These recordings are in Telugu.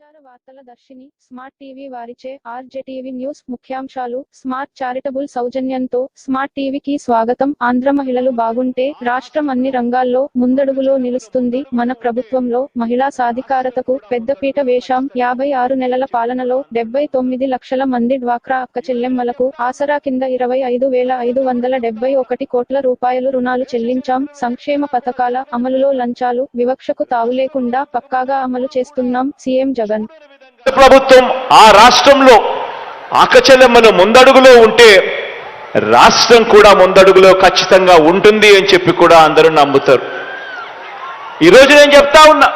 సమాచార వార్తల దర్శిని స్మార్ట్ టీవీ వారిచే ఆర్జేటీవీ న్యూస్ ముఖ్యాంశాలు స్మార్ట్ చారిటబుల్ సౌజన్యంతో స్మార్ట్ టీవీకి స్వాగతం. ఆంధ్ర మహిళలు బాగుంటే రాష్ట్రం అన్ని రంగాల్లో ముందడుగులో నిలుస్తుంది. మన ప్రభుత్వంలో మహిళా సాధికారతకు పెద్దపీట వేశాం. యాభై ఆరు నెలల పాలనలో డెబ్బై తొమ్మిది లక్షల మంది డ్వాక్రా అక్క చెల్లెమ్మలకు ఆసరా కింద ఇరవై ఐదు వేల ఐదు వందల డెబ్బై ఒకటి కోట్ల రూపాయలు రుణాలు చెల్లించాం. సంక్షేమ పథకాల అమలులో లంచాలు వివక్షకు తావులేకుండా పక్కాగా అమలు చేస్తున్నాం. సీఎం జగన్ ప్రభుత్వం ఆ రాష్ట్రంలో ఆకచలమ్మలు ముందడుగులో ఉంటే రాష్ట్రం కూడా ముందడుగులో ఖచ్చితంగా ఉంటుంది అని చెప్పి కూడా అందరూ నమ్ముతారు. ఈరోజు నేను చెప్తా ఉన్నా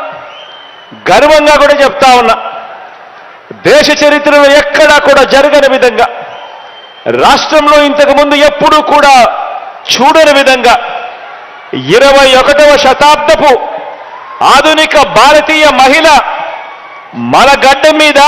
గర్వంగా కూడా చెప్తా ఉన్నా దేశ చరిత్రలో ఎక్కడా కూడా జరగని విధంగా రాష్ట్రంలో ఇంతకు ముందు ఎప్పుడూ కూడా చూడని విధంగా ఇరవై ఒకటవ శతాబ్దపు ఆధునిక భారతీయ మహిళ మన గడ్డ మీద